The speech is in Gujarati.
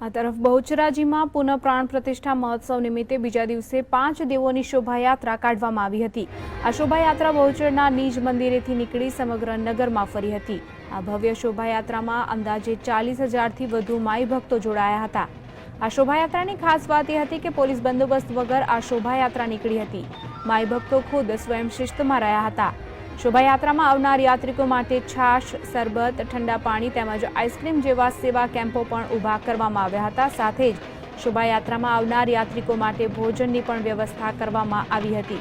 આ તરફ બહુચરાજીમાં પુનઃ પ્રાણ પ્રતિષ્ઠા મહોત્સવ નિમિત્તે બીજા દિવસે પાંચ દેવોની શોભાયાત્રા કાઢવામાં આવી હતી. આ શોભાયાત્રા બહુચરના નિજ મંદિરેથી નીકળી સમગ્ર નગરમાં ફરી હતી. આ ભવ્ય શોભાયાત્રામાં અંદાજે ચાલીસ હજારથી વધુ માઈ ભક્તો જોડાયા હતા. આ શોભાયાત્રાની ખાસ વાત એ હતી કે પોલીસ બંદોબસ્ત વગર આ શોભાયાત્રા નીકળી હતી. માઈ ભક્તો ખુદ સ્વયં શિસ્તમાં રહ્યા હતા. શોભાયાત્રામાં આવનાર યાત્રિકો માટે છાશ સરબત ઠંડા પાણી તેમજ આઈસ્ક્રીમ જેવા સેવા કેમ્પો પણ ઊભા કરવામાં આવ્યા હતા. સાથે જ શોભાયાત્રામાં આવનાર યાત્રિકો માટે ભોજનની પણ વ્યવસ્થા કરવામાં આવી હતી.